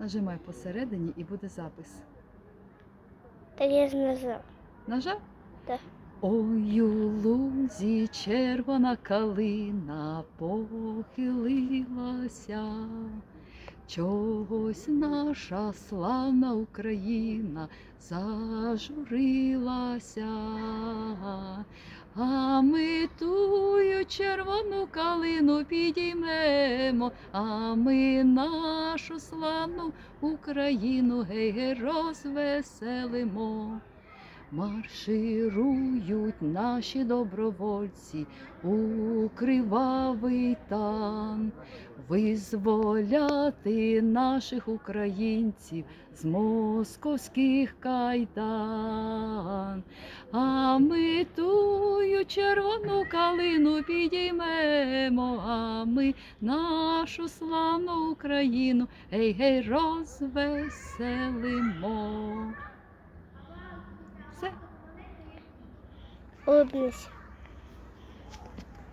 Нажимай посередині і буде запис. Та я ж нажав. Нажав? Так. Ой, у лузі червона калина похилилася, чогось наша славна Україна зажурилася, а ми тую червону калину підіймемо, а ми нашу славну Україну гей-гей розвеселимо. Марширують наші добровольці у кривавий тан, визволяти наших українців з московських кайдан. А ми тую червону калину підіймемо, а ми нашу славну Україну гей-гей розвеселимо. Все. Улыбнись.